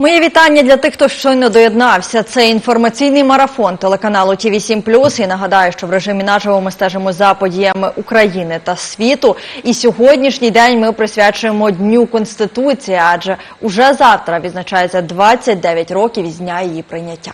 Моє вітання для тих, хто щойно доєднався. Це інформаційний марафон телеканалу ТВ 7 І нагадаю, що в режимі наживо ми стежимо за подіями України та світу. І сьогоднішній день ми присвячуємо Дню Конституції, адже уже завтра відзначається 29 років із дня її прийняття.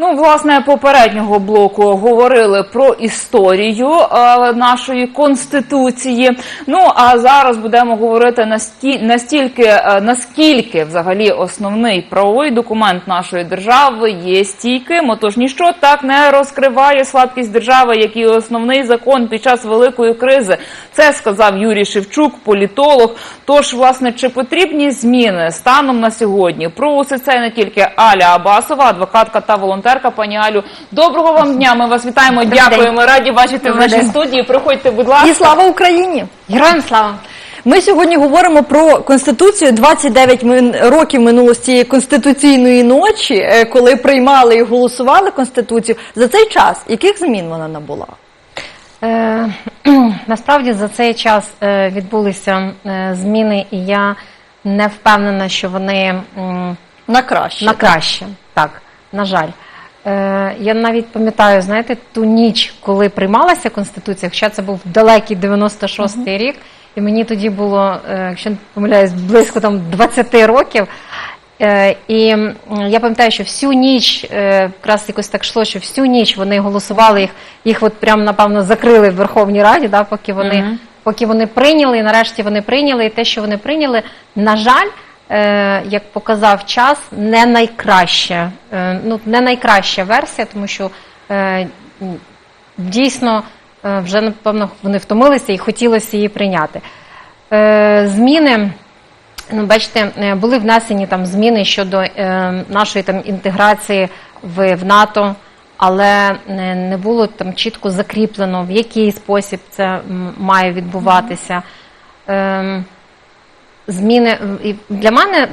Ну, власне, попереднього блоку говорили про історію е, нашої конституції. Ну а зараз будемо говорити насті, настільки, е, наскільки взагалі основний правовий документ нашої держави є стійким. Отож, ніщо так не розкриває слабкість держави, як і основний закон під час великої кризи. Це сказав Юрій Шевчук, політолог. Тож, власне, чи потрібні зміни станом на сьогодні? Про усе це не тільки Аля Абасова, адвокатка та волонтерка. Пані Алю, доброго вам дня. Ми вас вітаємо. Добрий Дякуємо. Раді бачити в нашій день. студії. Приходьте, будь ласка. І слава Україні! Героям слава! Ми сьогодні говоримо про конституцію. 29 років минуло з цієї конституційної ночі, е, коли приймали і голосували конституцію. За цей час яких змін вона набула? Е, насправді за цей час е, відбулися е, зміни, і я не впевнена, що вони На краще. на краще. Так, на жаль. Е, я навіть пам'ятаю, знаєте, ту ніч, коли приймалася Конституція, хоча це був далекий 96-й рік, і мені тоді було, е, якщо не помиляюсь, близько там 20 років. Е, І я пам'ятаю, що всю ніч, якраз якось так йшло, що всю ніч вони голосували їх, їх от прям, напевно, закрили в Верховній Раді, да, поки вони, Мгм. поки вони прийняли, і нарешті вони прийняли, і те, що вони прийняли, на жаль, як показав час, не найкраще, е, ну, не найкраща версія, тому що е, дійсно е, вже, напевно, вони втомилися і хотілося її прийняти. Е, Зміни. Ну, бачите, е, були внесені там зміни щодо е, нашої там інтеграції в, в НАТО, але не, не було там чітко закріплено, в який спосіб це має відбуватися. Ем, зміни і для мене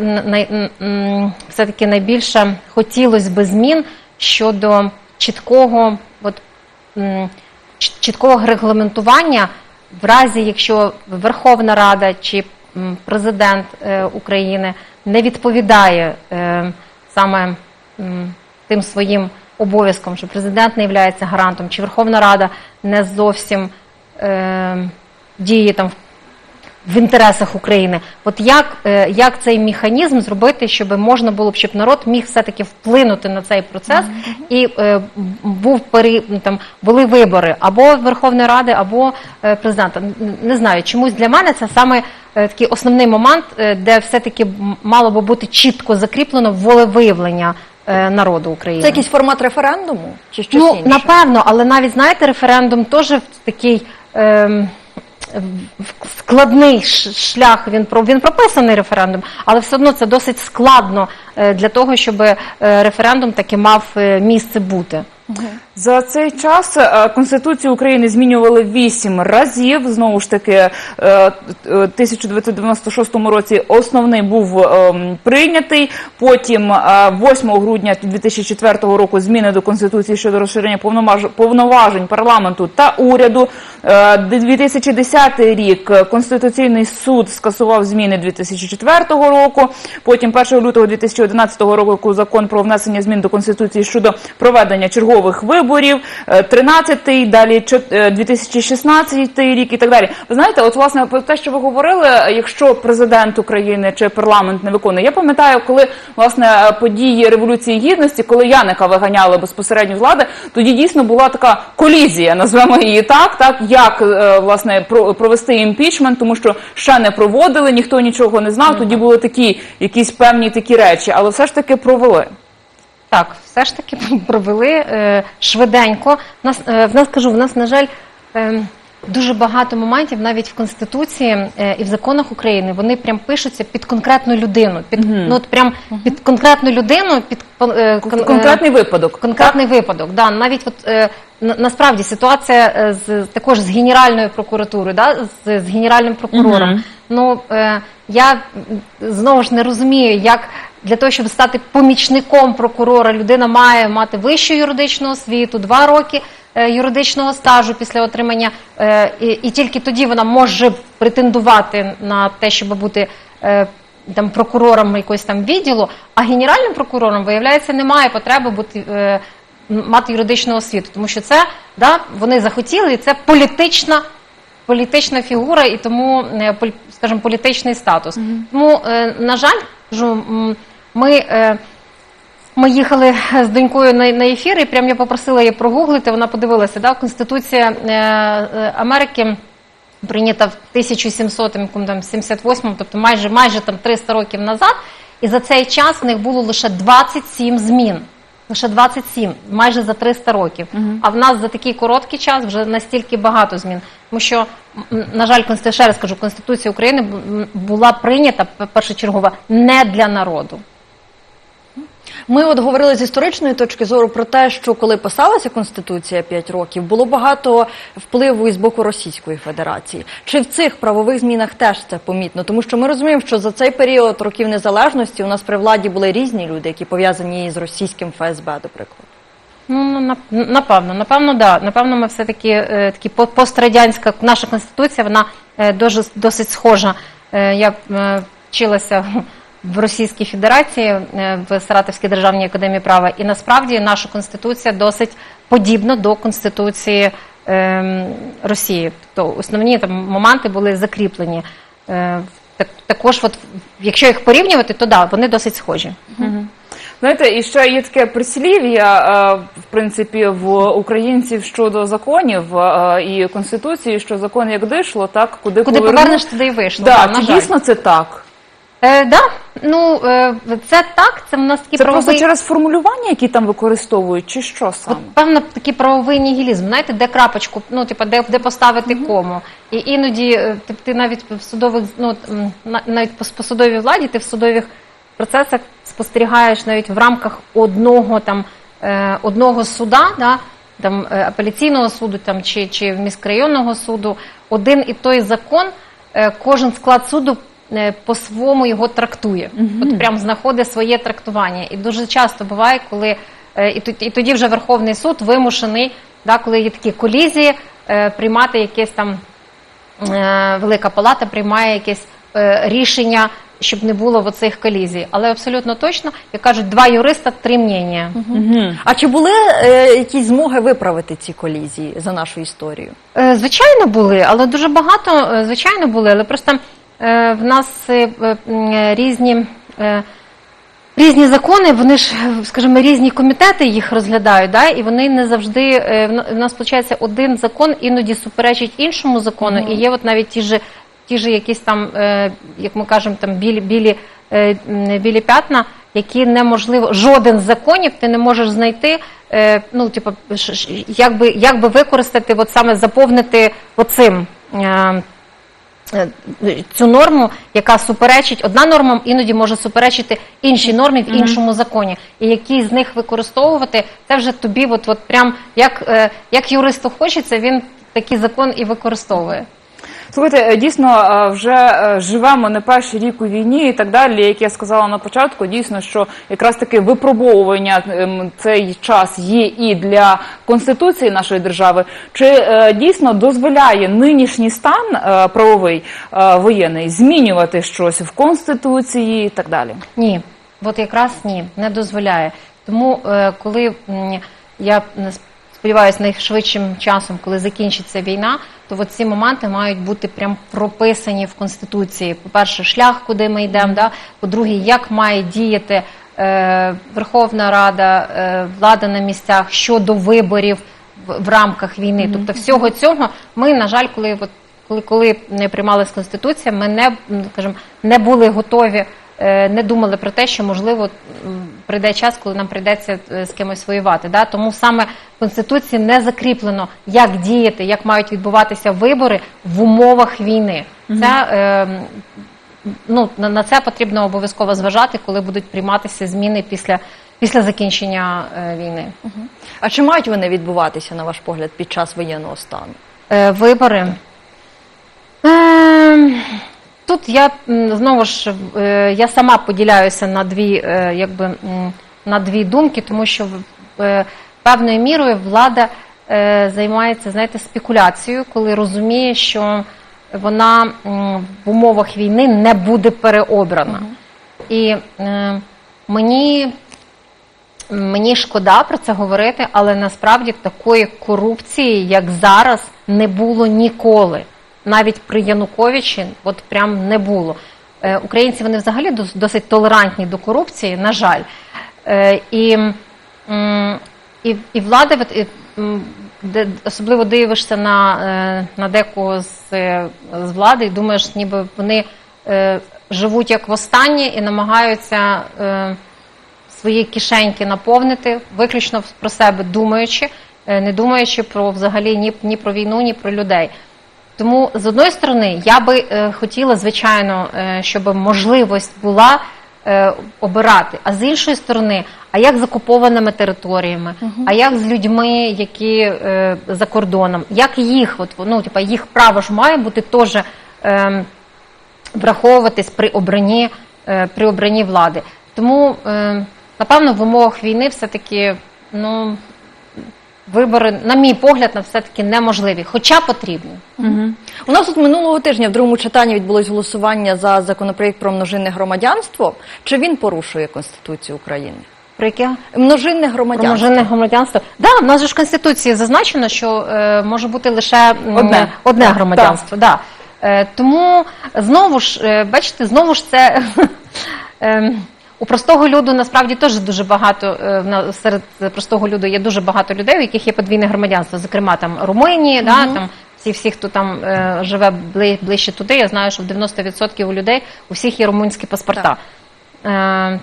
м, все-таки найбільше хотілося би змін щодо чіткого, от, чіткого регламентування в разі, якщо Верховна Рада чи президент е, України не відповідає е, саме тим своїм обов'язком, що президент не є гарантом, чи Верховна Рада не зовсім е, діє там в в інтересах України. От як, е, як цей механізм зробити, щоб можна було б, щоб народ міг все-таки вплинути на цей процес і е, був пері, ну, там були вибори або Верховної Ради, або е, президента. Не знаю, чомусь для мене це саме е, такий основний момент, е, де все-таки мало би бути чітко закріплено волевиявлення е, народу України. Це якийсь формат референдуму чи щось Ну, інше? напевно, але навіть знаєте, референдум теж в такий в- складний шлях. Він про він прописаний референдум, але все одно це досить складно е, для того, щоб е, референдум таки мав е, місце бути. За цей час Конституцію України змінювали вісім разів. Знову ж таки, е, е, 1996 році основний був прийнятий. Потім, е, 8 грудня 2004 року, зміни до Конституції щодо розширення повноважень парламенту та уряду. Е, 2010 рік е, Конституційний суд скасував зміни 2004 року. Потім 1 лютого 2011 року закон про внесення змін до Конституції щодо проведення чергових виборів, 13-й, далі чо- е, 2016 рік і так далі. Ви знаєте, от власне про те, що ви говорили, якщо президент України чи парламент не виконує. Я пам'ятаю, коли власне події революції гідності, коли Яника виганяли безпосередньо влади, тоді дійсно була така колізія, назвемо її так, так як е, власне провести імпічмент, тому що ще не проводили, ніхто нічого не знав. Тоді були такі якісь певні такі речі, але все ж таки провели. Так, все ж таки провели е, швиденько. Нас, е, в нас кажу, в нас, на жаль, е, дуже багато моментів навіть в Конституції е, і в законах України вони прям пишуться під конкретну людину. Під, ну, от прям під конкретну людину, під е, кон- е, Конкретний випадок. Конкретний випадок, да навіть от е, на- насправді ситуація е, з також з Генеральною прокуратурою, да, з, з генеральним прокурором. Мгм. Ну е, я м, знову ж не розумію, як для того, щоб стати помічником прокурора, людина має мати вищу юридичну освіту, два роки юридичного стажу після отримання, е, і, і тільки тоді вона може претендувати на те, щоб бути е, там прокурором якогось там відділу, а генеральним прокурором, виявляється, немає потреби бути. е, Мати юридичну освіту, тому що це да, вони захотіли, і це політична політична фігура і тому, е, скажімо, політичний статус. Тому, е, на жаль, ми, е, ми їхали з донькою на, на ефір, і прям я попросила її прогуглити. Вона подивилася, да, Конституція е, е, Америки. Прийнята в 1778, тобто майже майже там 300 років назад, і за цей час в них було лише 27 змін. Лише 27, майже за 300 років. А в нас за такий короткий час вже настільки багато змін. Тому що, на жаль, ще раз кажу, Конституція України була прийнята першочергова не для народу. Ми от говорили з історичної точки зору про те, що коли писалася конституція 5 років, було багато впливу із боку Російської Федерації. Чи в цих правових змінах теж це помітно? Тому що ми розуміємо, що за цей період років незалежності у нас при владі були різні люди, які пов'язані з російським ФСБ, до прикладу. Ну, ну, напевно, напевно, да. Напевно, ми все-таки е, такі по- пострадянська наша конституція, вона е, дуже досить схожа. Е, я вчилася в Російській Федерації е, в Саратовській державній академії права, і насправді наша конституція досить подібна до конституції е, Росії. Тобто основні там моменти були закріплені. Е, так, також, от, якщо їх порівнювати, то да, вони досить схожі. Знаєте, і ще є таке прислів'я, е, в принципі, в українців щодо законів і конституції, що закон як дишло, так куди, Куди повернеш, туди і вийшло. Да, жаль. дійсно це так? Е, да, ну е, це так, це в нас такий Це правовий, просто через формулювання, які там використовують, чи що саме? от, певно, такий правовий нігілізм. Знаєте, де крапочку, ну типа де, де поставити кому. І іноді е, ти, ти навіть в судових, ну навіть по, по судовій владі, ти в судових процесах спостерігаєш навіть в рамках одного там е, одного суда, да, там е, апеляційного суду там чи, чи міськрайонного суду, один і той закон, е, кожен склад суду. Е, По-своєму його трактує, от прям знаходить своє трактування. І дуже часто буває, коли е, і, тоді вже Верховний суд вимушений, да, коли є такі колізії, е, приймати якесь там велика палата приймає якесь рішення, щоб не було в оцих колізій. Але абсолютно точно, як кажуть, два юриста, три мнення. А чи були е, якісь змоги виправити ці колізії за нашу історію? Е, Звичайно, були, але дуже багато, звичайно, були. Але просто в нас е, е, різні. е, Різні закони, вони ж, скажімо, різні комітети їх розглядають, да, і вони не завжди е, в нас виходить один закон іноді суперечить іншому закону, і є от навіть ті ж ті ж якісь там, е, як ми кажемо, там білі білі, е, білі п'ятна, які неможливо жоден з законів ти не можеш знайти. Е, ну, типу, як би, як би використати, от саме заповнити оцим. Е, цю норму, яка суперечить, одна норма іноді може суперечити іншій нормі в іншому законі. І які з них використовувати, це вже тобі, от, от прям як, е, як юристу хочеться, він такий закон і використовує. Слухайте, е, дійсно е, вже е, живемо не перший рік у війні і так далі. Як я сказала на початку, дійсно, що якраз таки випробовування ем, цей час є і для конституції нашої держави. Чи дійсно дозволяє нинішній стан правовий воєнний змінювати щось в конституції і так далі? Ні, от якраз ні, не дозволяє. Тому, коли я сподіваюся, найшвидшим часом, коли закінчиться війна, то от ці моменти мають бути прям прописані в конституції. По-перше, шлях, куди ми йдемо. Да? По-друге, як має діяти е, Верховна Рада, е, влада на місцях щодо виборів в, в рамках війни. Тобто, всього цього ми, на жаль, коли от коли, коли не приймалась конституція, ми не скажімо, не були готові, не думали про те, що можливо прийде час, коли нам прийдеться е, з кимось воювати. Да? Тому саме в конституції не закріплено, як діяти, як мають відбуватися вибори в умовах війни. Це е, ну на, на це потрібно обов'язково зважати, коли будуть прийматися зміни після, після закінчення е, війни. А чи мають вони відбуватися, на ваш погляд, під час воєнного стану? Е, вибори. Е, тут я знову ж е, я сама поділяюся на дві, е, якби, на дві думки, тому що е, певною мірою влада займається знаєте, спекуляцією, коли розуміє, що вона в умовах війни не буде переобрана. І мені, мені шкода про це говорити, але насправді такої корупції, як зараз, не було ніколи. Навіть при Януковичі, от прям не було. Е, Українці вони взагалі досить толерантні до корупції, на жаль. Е, І, і, і влада, і, де особливо дивишся на, е, на декого з, з влади і думаєш, ніби вони живуть як востаннє і намагаються свої кишеньки наповнити, виключно про себе думаючи, не думаючи про взагалі ні, ні про війну, ні про людей. Тому з одної сторони я би е, хотіла, звичайно, е, щоб можливість була е, обирати. А з іншої сторони, а як з окупованими територіями, а як з людьми, які е, за кордоном, як їх, от ну типа їх право ж має бути теж е, враховуватись при обранні, е, при обранні влади. Тому, е, напевно, в умовах війни все-таки ну, вибори, на мій погляд, на все-таки неможливі, хоча потрібні. У нас тут минулого тижня в другому читанні відбулось голосування за законопроєкт про множинне громадянство. Чи він порушує Конституцію України? Про яке? Множинне Про громадянство. множинне громадянство. Да, в нас же ж в Конституції зазначено, що е, може бути лише м, Одне. одне громадянство. Да. Е, тому знову ж, е, бачите, знову ж це е, у простого люду насправді теж дуже багато е, серед простого люду є дуже багато людей, у яких є подвійне громадянство, зокрема там Румунії, да, там всі, всі, хто там е, живе бли, ближче туди. Я знаю, що в 90% у людей у всіх є румунські паспорта. Е,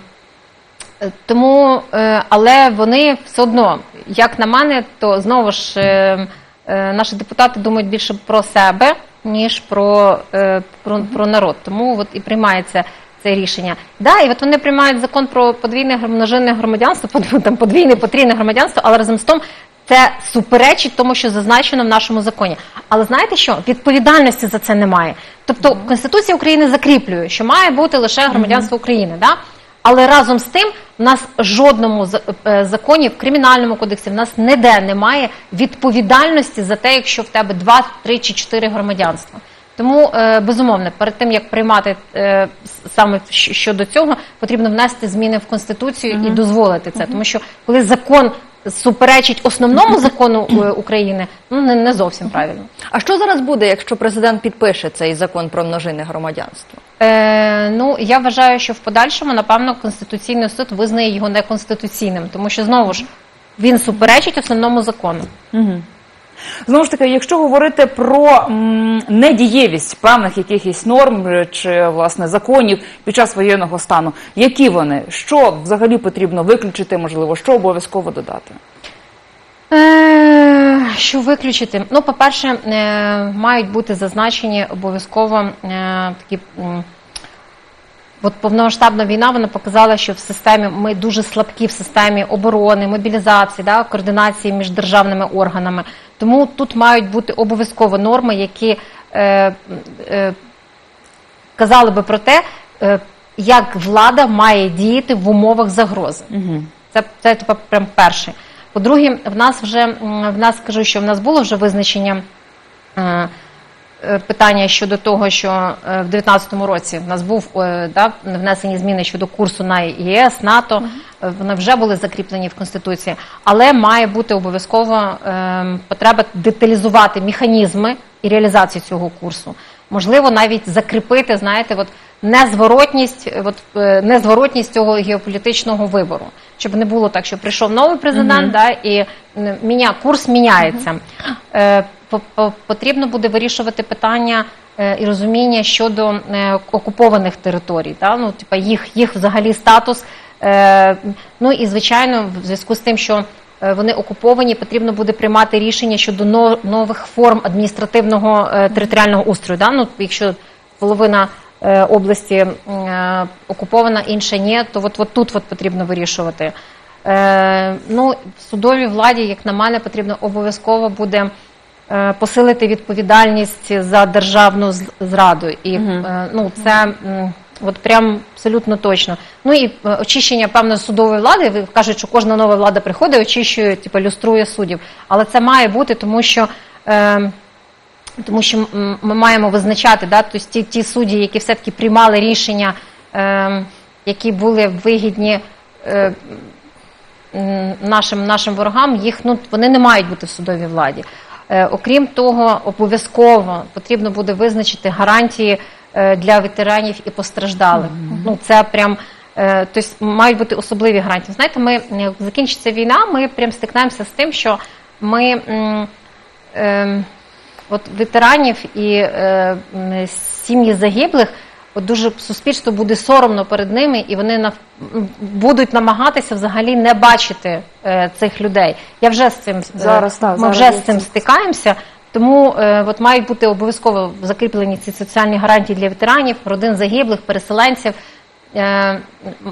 Е, Тому, е, але вони все одно, як на мене, то знову ж е, е, наші депутати думають більше про себе, ніж про, е, про, про народ. Тому от і приймається це рішення. Да, і от вони приймають закон про подвійне множинне громадянство, там подвійне потрійне громадянство, але разом з тим це суперечить тому, що зазначено в нашому законі. Але знаєте що? Відповідальності за це немає. Тобто Конституція України закріплює, що має бути лише громадянство України. Да? Але разом з тим, в нас жодному е, законі, в кримінальному кодексі, в нас ніде немає відповідальності за те, якщо в тебе два, три чи чотири громадянства. Тому е, безумовно, перед тим як приймати е, саме щодо цього, потрібно внести зміни в конституцію і дозволити це. Тому що коли закон суперечить основному закону України, ну не, зовсім правильно. А що зараз буде, якщо президент підпише цей закон про множинне громадянство? Е, ну я вважаю, що в подальшому, напевно, конституційний суд визнає його неконституційним, тому що знову ж він суперечить основному закону. Знову ж таки, якщо говорити про недієвість певних якихось норм е, чи власне законів під час воєнного стану, які вони, що взагалі потрібно виключити, можливо, що обов'язково додати? Е, що виключити? Ну, по-перше, е, мають бути зазначені обов'язково такі. От повномасштабна війна вона показала, що в системі ми дуже слабкі в системі оборони, мобілізації, да, координації між державними органами. Тому тут мають бути обов'язково норми, які е, е, казали би про те, е, як влада має діяти в умовах загрози. Це, це типу, прям перше. По-друге, в нас вже в нас кажу, що в нас було вже визначення. е, Питання щодо того, що е, в 2019 році в нас був е, да, внесені зміни щодо курсу на ЄС, НАТО, е, вони вже були закріплені в Конституції, але має бути обов'язково е, потреба деталізувати механізми і реалізацію цього курсу. Можливо, навіть закріпити, знаєте, от незворотність, от, е, незворотність цього геополітичного вибору, щоб не було так, що прийшов новий президент, да, і міня, курс міняється. Е, по- по- Потрібно буде вирішувати питання е, і розуміння щодо е, окупованих територій, да, ну, типа їх, їх взагалі статус. Ну і звичайно, в зв'язку з тим, що вони окуповані, потрібно буде приймати рішення щодо нових форм адміністративного територіального устрою. Да? Ну, якщо половина області е, окупована, інша ні, то от, от тут от потрібно вирішувати. Е, ну, судовій владі, як на мене, потрібно обов'язково буде е, посилити відповідальність за державну зраду. І е, ну, це от прям абсолютно точно. Ну і е, очищення певної судової влади. Ви кажуть, що кожна нова влада приходить, очищує, типу, люструє суддів. Але це має бути, тому що. Е, тому що ми маємо визначати да, тобто ті, ті судді, які все-таки приймали рішення, е, які були вигідні е, нашим, нашим ворогам, їх ну, вони не мають бути в судовій владі. Е, окрім того, обов'язково потрібно буде визначити гарантії е, для ветеранів і постраждалих. Ну, це прям. е, Тобто мають бути особливі гарантії. Знаєте, ми е, закінчиться війна, ми прям стикнемося з тим, що ми м, ем, от ветеранів і е, сім'ї загиблих, от дуже суспільство буде соромно перед ними, і вони нав, будуть намагатися взагалі не бачити е, цих людей. Я вже з цим е, Зараз, так, ми зараз вже з цим стикаємося. Тому е, от мають бути обов'язково закріплені ці соціальні гарантії для ветеранів, родин загиблих, переселенців. Е,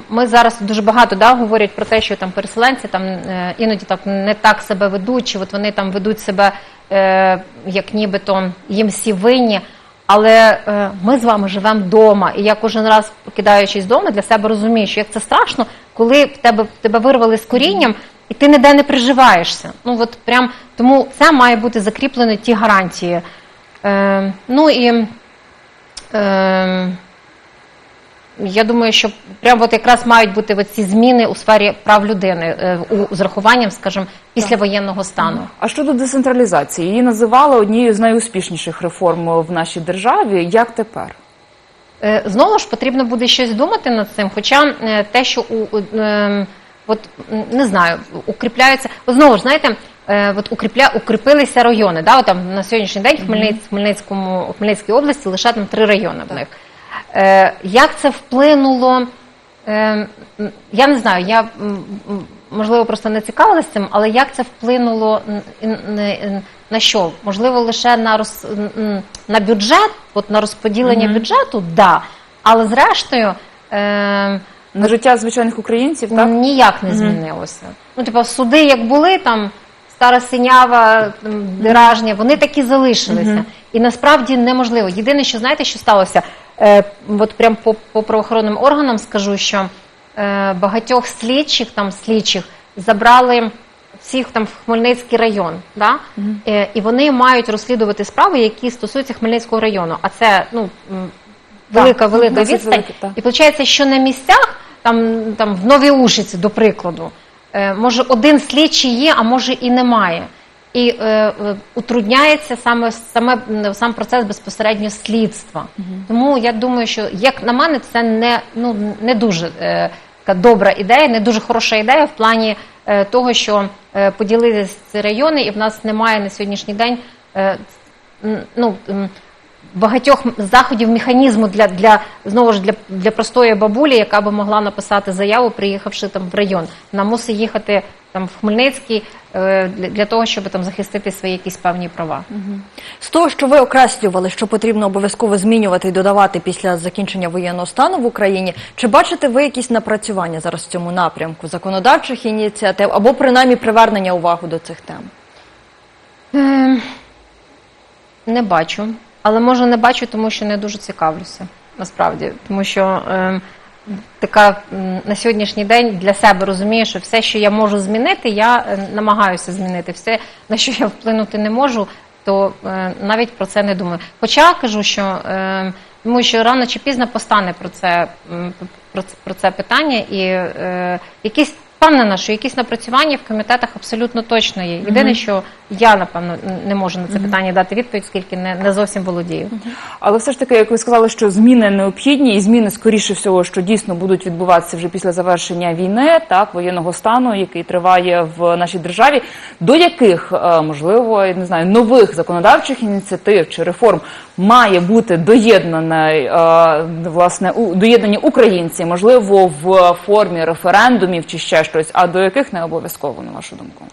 Ми зараз дуже багато да, говорять про те, що там переселенці там е, іноді так не так себе ведуть, чи от вони там ведуть себе е, як нібито їм всі винні. Але е, ми з вами живемо вдома, і я кожен раз, покидаючись вдома, для себе розумію, що як це страшно, коли в тебе тебе вирвали з корінням, і ти ніде не приживаєшся. Ну от прям тому це має бути закріплено ті гарантії. Е, ну і е, я думаю, що прямо от якраз мають бути ці зміни у сфері прав людини е, у, з рахуванням, скажімо, післявоєнного стану. А щодо децентралізації, її називали однією з найуспішніших реформ в нашій державі. Як тепер? Е, Знову ж потрібно буде щось думати над цим. Хоча е, те, що у, ем, от не знаю, укріпляються. Знову ж знаєте, от укріпля, укріпилися райони. Да, от там на сьогоднішній день в Хмельницькому Хмельницькій області лише там три райони в них. Е, Як це вплинуло? е, Я не знаю, я можливо просто не цікавилася цим, але як це вплинуло на що? Можливо, лише на роз, на бюджет, от на розподілення бюджету, да. Але зрештою. Е, На життя звичайних українців, так? ніяк не змінилося. Ну, типу, суди як були там. Стара синява, диражня, вони такі залишилися. І насправді неможливо. Єдине, що знаєте, що сталося? Е, от прям по, по правоохоронним органам скажу, що е, багатьох слідчих там слідчих забрали всіх там в Хмельницький район. Да? Е, і вони мають розслідувати справи, які стосуються Хмельницького району. А це ну, велика, Так, велика відстань. велика, так. І виходить, що на місцях, там, там в Новій Ушиці, до прикладу, може один слідчий є, а може і немає. І е, е, утрудняється саме, саме сам процес безпосередньо слідства. Тому я думаю, що як на мене, це не, ну, не дуже е, така добра ідея, не дуже хороша ідея в плані е, того, що е, поділилися ці райони, і в нас немає на сьогоднішній день е, ну, багатьох заходів механізму для, для знову ж для, для простої бабулі, яка би могла написати заяву, приїхавши там в район. Вона мусить їхати там в Хмельницький е, для, для того, щоб там захистити свої якісь певні права. З того, що ви окреслювали, що потрібно обов'язково змінювати і додавати після закінчення воєнного стану в Україні, чи бачите ви якісь напрацювання зараз в цьому напрямку законодавчих ініціатив або принаймні привернення уваги до цих тем? Е, не бачу. Але може не бачу, тому що не дуже цікавлюся. Насправді, тому що е, така на сьогоднішній день для себе розумію, що все, що я можу змінити, я е, намагаюся змінити. Все, на що я вплинути не можу, то е, навіть про це не думаю. Хоча кажу, що е, тому що рано чи пізно постане про це, про про це питання, і е, якісь впевнена, що якісь напрацювання в комітетах абсолютно точно є. Єдине, що я напевно не можу на це питання дати відповідь, оскільки не, не зовсім володію. Але все ж таки, як ви сказали, що зміни необхідні, і зміни, скоріше всього, що дійсно будуть відбуватися вже після завершення війни, так воєнного стану, який триває в нашій державі. До яких е, можливо не знаю нових законодавчих ініціатив чи реформ має бути доєднаний е, власне доєднані українці, можливо, в формі референдумів чи ще щось, а до яких не обов'язково, на вашу думку?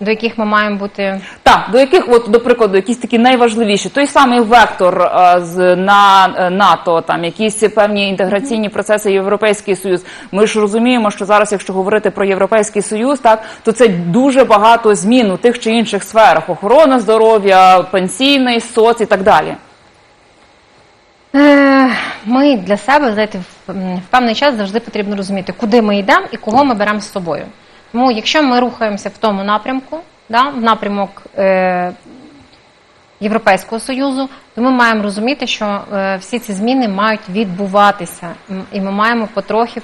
До яких ми маємо бути Так, до яких, от, до прикладу, якісь такі найважливіші, той самий вектор е, з на е, НАТО, там якісь певні інтеграційні процеси Європейський Союз. Ми ж розуміємо, що зараз, якщо говорити про Європейський Союз, так то це дуже багато змін у тих чи інших сферах: охорона здоров'я, пенсійний, соц і так далі. Ми для себе знаєте, в певний час завжди потрібно розуміти, куди ми йдемо і кого ми беремо з собою. Тому якщо ми рухаємося в тому напрямку, да, в напрямок е, Європейського союзу, то ми маємо розуміти, що е, всі ці зміни мають відбуватися, і ми маємо потрохи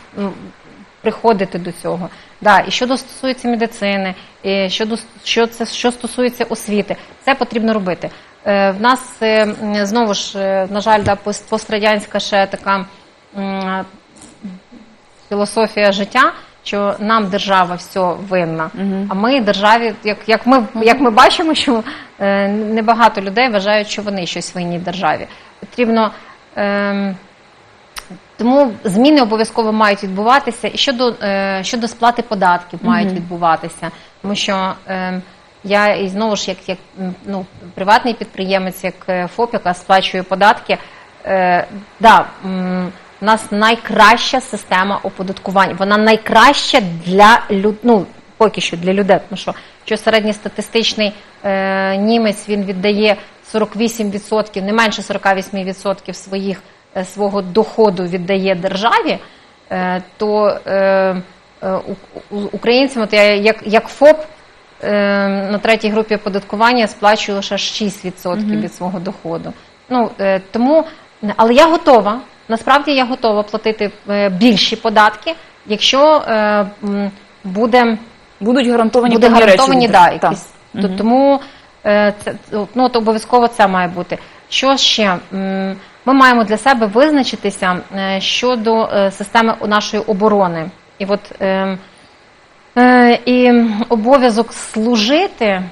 приходити до цього. Да, і що стосується медицини, і що, що, це, що стосується освіти, це потрібно робити. Е, в нас е, знову ж, е, на жаль, да, пострадянська ще така філософія життя, що нам держава все винна. А ми державі, як, як, ми, як ми бачимо, що е, небагато людей вважають, що вони щось винні державі. Потрібно. ем, тому зміни обов'язково мають відбуватися. І щодо, е, щодо сплати податків мають відбуватися. Тому що е, я і знову ж як, як ну, приватний підприємець, як е, ФОП, яка сплачує податки, е, да, у нас найкраща система оподаткування. Вона найкраща для люд, ну, поки що для людей. Тому що, що середньостатистичний е, німець він віддає 48%, не менше 48% своїх е, свого доходу віддає державі, е, то е, е, українцям, от я як, як ФОП на третій групі оподаткування сплачую лише 6% від свого доходу. Ну, е, тому, але я готова, насправді я готова платити е, більші податки, якщо е, буде Будуть гарантовані буде гарантовані да, Так. якісь. То, тому е, це, ну, от обов'язково це має бути. Що ще? Ми маємо для себе визначитися е, щодо е, системи нашої оборони. І от е, е, і обов'язок служити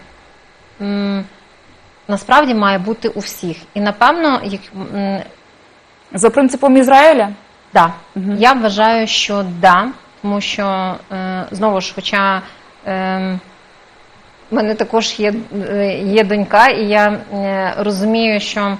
насправді має бути у всіх. І напевно, як, За принципом Ізраїля? Да. Я вважаю, що да, тому що е, знову ж, хоча е, в мене також є, е, є донька, і я е, розумію, що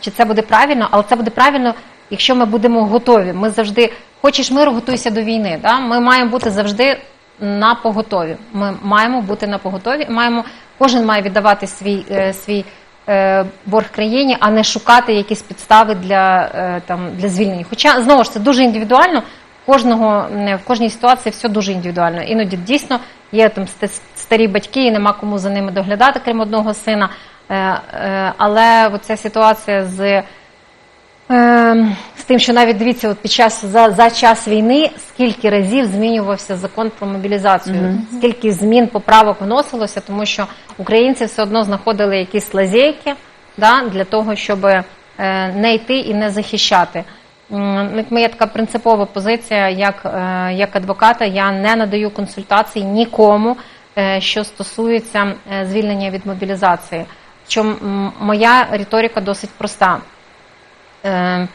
чи це буде правильно, але це буде правильно, якщо ми будемо готові. Ми завжди, хочеш миру, готуйся до війни. Да? Ми маємо бути завжди на поготові. Ми маємо бути на поготові, маємо, кожен має віддавати свій, е, свій е, борг країні, а не шукати якісь підстави для, е, там, для звільнення. Хоча знову ж це дуже індивідуально. Кожного в кожній ситуації все дуже індивідуально. Іноді дійсно є там старі батьки, і нема кому за ними доглядати, крім одного сина. Е, е, Але оця ситуація з з тим, що навіть дивіться, от під час за, за час війни скільки разів змінювався закон про мобілізацію, скільки змін поправок вносилося, тому що українці все одно знаходили якісь лазейки да, для того, щоб е, не йти і не захищати. Моя така принципова позиція, як, е, як адвоката, я не надаю консультацій нікому, е, що стосується е, звільнення від мобілізації. Чому моя риторика досить проста. Е,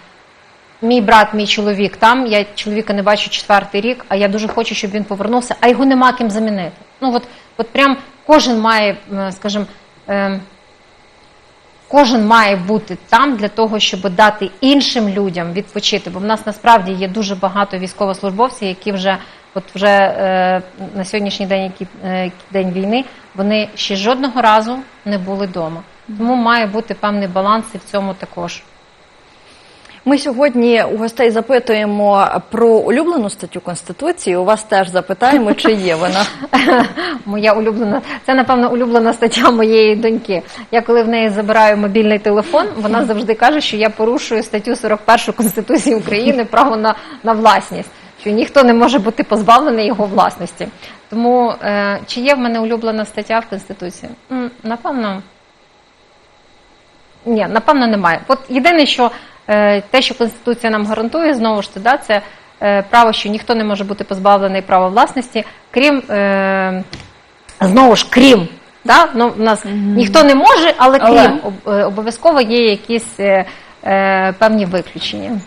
мій брат, мій чоловік там, я чоловіка не бачу четвертий рік, а я дуже хочу, щоб він повернувся, а його нема ким замінити. Ну от, от прям кожен має, скажімо, е, кожен має бути там для того, щоб дати іншим людям відпочити. Бо в нас насправді є дуже багато військовослужбовців, які вже от вже е, на сьогоднішній день, який е, день війни, вони ще жодного разу не були вдома. Тому має бути певний баланс і в цьому також. Ми сьогодні у гостей запитуємо про улюблену статтю Конституції. У вас теж запитаємо, чи є вона. Моя улюблена, це напевно улюблена стаття моєї доньки. Я коли в неї забираю мобільний телефон, вона завжди каже, що я порушую статтю 41 Конституції України право на, на власність, що ніхто не може бути позбавлений його власності. Тому е, чи є в мене улюблена стаття в Конституції? Напевно. Ні, напевно, немає. От єдине, що те, що Конституція нам гарантує, знову ж це, да, це е, право, що ніхто не може бути позбавлений права власності, крім е, знову ж крім. Да? Ну, в нас ніхто не може, але крім е, обов'язково є якісь е, е, певні виключення.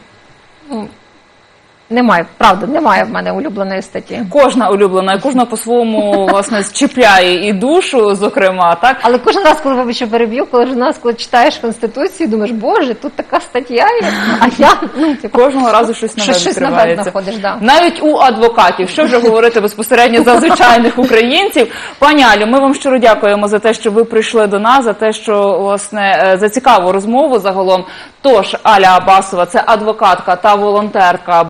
Немає, правда, немає в мене улюбленої статті. Кожна улюблена, кожна по-своєму власне чіпляє і душу, зокрема, так? Але кожен раз, коли вибачте, переб'ю, кожен раз, коли читаєш конституцію, думаєш, боже, тут така стаття є, а я ну типу, Кожного разу щось нове щось, щось нове знаходиш. Да. Навіть у адвокатів, що вже говорити безпосередньо за звичайних українців. Пані Алю, ми вам щиро дякуємо за те, що ви прийшли до нас, за те, що власне е, за цікаву розмову загалом. Тож Аля Абасова, це адвокатка та волонтерка.